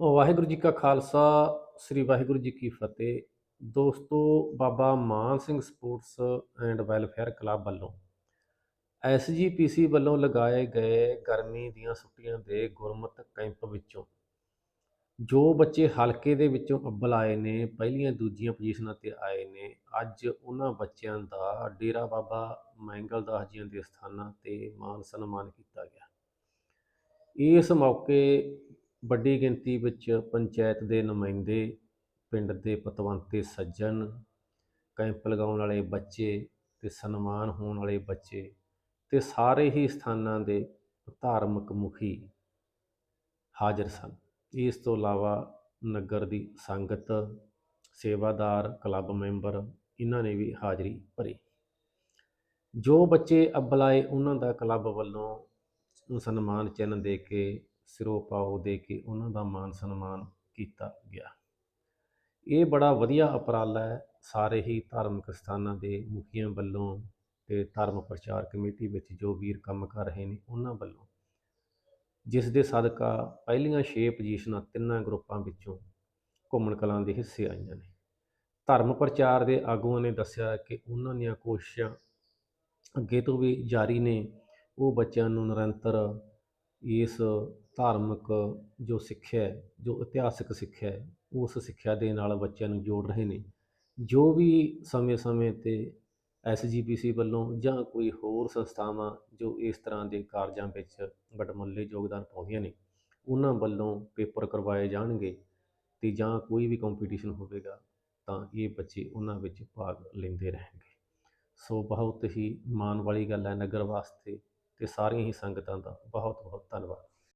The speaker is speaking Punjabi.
ਵਾਹਿਗੁਰੂ ਜੀ ਕਾ ਖਾਲਸਾ, ਸ੍ਰੀ ਵਾਹਿਗੁਰੂ ਜੀ ਕੀ ਫਤਿਹ। ਦੋਸਤੋ, Baba Maan Singh sports and welfare club ਵੱਲੋਂ ਐਸਜੀਪੀਸੀ ਵੱਲੋਂ ਲਗਾਏ ਗਏ ਗਰਮੀ ਦੀਆਂ ਛੁੱਟੀਆਂ ਦੇ ਗੁਰਮਤ ਕੈਂਪ ਵਿੱਚੋਂ ਜੋ ਬੱਚੇ ਹਲਕੇ ਦੇ ਵਿੱਚੋਂ ਅੱਵਲ ਆਏ ਨੇ, ਪਹਿਲੀਆਂ ਦੂਜੀਆਂ ਪੋਜੀਸ਼ਨਾਂ ਤੇ ਆਏ ਨੇ, ਅੱਜ ਉਹਨਾਂ ਬੱਚਿਆਂ ਦਾ ਡੇਰਾ ਬਾਬਾ ਮੈਂਗਲ ਦਾਸ ਜੀਆਂ ਦੇ ਸਥਾਨਾਂ ਤੇ ਮਾਨ ਸਨਮਾਨ ਕੀਤਾ ਗਿਆ। ਇਸ ਮੌਕੇ ਵੱਡੀ ਗਿਣਤੀ ਵਿੱਚ ਪੰਚਾਇਤ ਦੇ ਨੁਮਾਇੰਦੇ, ਪਿੰਡ ਦੇ ਪਤਵੰਤੇ ਸੱਜਣ, ਕੈਂਪ ਲਗਾਉਣ ਵਾਲੇ ਬੱਚੇ ਤੇ ਸਨਮਾਨ ਹੋਣ ਵਾਲੇ ਬੱਚੇ ਤੇ ਸਾਰੇ ਹੀ ਸਥਾਨਾਂ ਦੇ ਧਾਰਮਿਕ ਮੁਖੀ ਹਾਜ਼ਰ ਸਨ। ਇਸ ਤੋਂ ਇਲਾਵਾ ਨਗਰ ਦੀ ਸੰਗਤ, ਸੇਵਾਦਾਰ, ਕਲੱਬ ਮੈਂਬਰ ਇਹਨਾਂ ਨੇ ਵੀ ਹਾਜ਼ਰੀ ਭਰੀ। ਜੋ ਬੱਚੇ ਅੱਵਲ ਉਹਨਾਂ ਦਾ ਕਲੱਬ ਵੱਲੋਂ ਸਨਮਾਨ ਚਿੰਨ੍ਹ ਦੇ ਕੇ ਸਿਰੋਂ ਪਾਓ ਦੇ ਕੇ ਉਹਨਾਂ ਦਾ ਮਾਨ ਸਨਮਾਨ ਕੀਤਾ ਗਿਆ। ਇਹ ਬੜਾ ਵਧੀਆ ਉਪਰਾਲਾ ਹੈ। ਸਾਰੇ ਹੀ ਧਾਰਮਿਕ ਸਥਾਨਾਂ ਦੇ ਮੁਖੀਆਂ ਵੱਲੋਂ ਤੇ ਧਰਮ ਪ੍ਰਚਾਰ ਕਮੇਟੀ ਵਿੱਚ ਜੋ ਵੀਰ ਕੰਮ ਕਰ ਰਹੇ ਨੇ ਉਹਨਾਂ ਵੱਲੋਂ ਜਿਸ ਦੇ ਸਦਕਾ ਪਹਿਲੀਆਂ 6 ਪੋਜੀਸ਼ਨਾਂ ਤਿੰਨਾਂ ਗਰੁੱਪਾਂ ਵਿੱਚੋਂ ਘੁੰਮਣ ਕਲਾਂ ਦੇ ਹਿੱਸੇ ਆਈਆਂ ਨੇ। ਧਰਮ ਪ੍ਰਚਾਰ ਦੇ ਆਗੂਆਂ ਨੇ ਦੱਸਿਆ ਕਿ ਉਹਨਾਂ ਦੀਆਂ ਕੋਸ਼ਿਸ਼ਾਂ ਅੱਗੇ ਤੋਂ ਵੀ ਜਾਰੀ ਨੇ। ਉਹ ਬੱਚਿਆਂ ਨੂੰ ਨਿਰੰਤਰ ਇਸ ਧਾਰਮਿਕ ਜੋ ਸਿੱਖਿਆ ਜੋ ਇਤਿਹਾਸਿਕ ਸਿੱਖਿਆ ਉਸ ਸਿੱਖਿਆ ਦੇ ਨਾਲ ਬੱਚਿਆਂ ਨੂੰ ਜੋੜ ਰਹੇ ਨੇ। ਜੋ ਵੀ ਸਮੇਂ-ਸਮੇਂ ਤੇ ਐਸਜੀਪੀਸੀ ਵੱਲੋਂ ਜਾਂ ਕੋਈ ਹੋਰ ਸੰਸਥਾਵਾਂ ਜੋ ਇਸ ਤਰ੍ਹਾਂ ਦੇ ਕਾਰਜਾਂ ਵਿੱਚ ਵੱਡਮੁੱਲੇ ਯੋਗਦਾਨ ਪਾਉਂਦੀਆਂ ਨੇ, ਉਹਨਾਂ ਵੱਲੋਂ ਪੇਪਰ ਕਰਵਾਏ ਜਾਣਗੇ ਤੇ ਜਾਂ ਕੋਈ ਵੀ ਕੰਪੀਟੀਸ਼ਨ ਹੋਵੇਗਾ, ਤਾਂ ਇਹ ਬੱਚੇ ਉਹਨਾਂ ਵਿੱਚ ਭਾਗ ਲੈਂਦੇ ਰਹਿਣਗੇ। ਸੋ ਬਹੁਤ ਹੀ ਮਾਣ ਵਾਲੀ ਗੱਲ ਹੈ ਨਗਰ ਵਾਸਤੇ ਤੇ ਸਾਰੀਆਂ ਹੀ ਸੰਗਤਾਂ ਦਾ ਬਹੁਤ ਬਹੁਤ ਧੰਨਵਾਦ।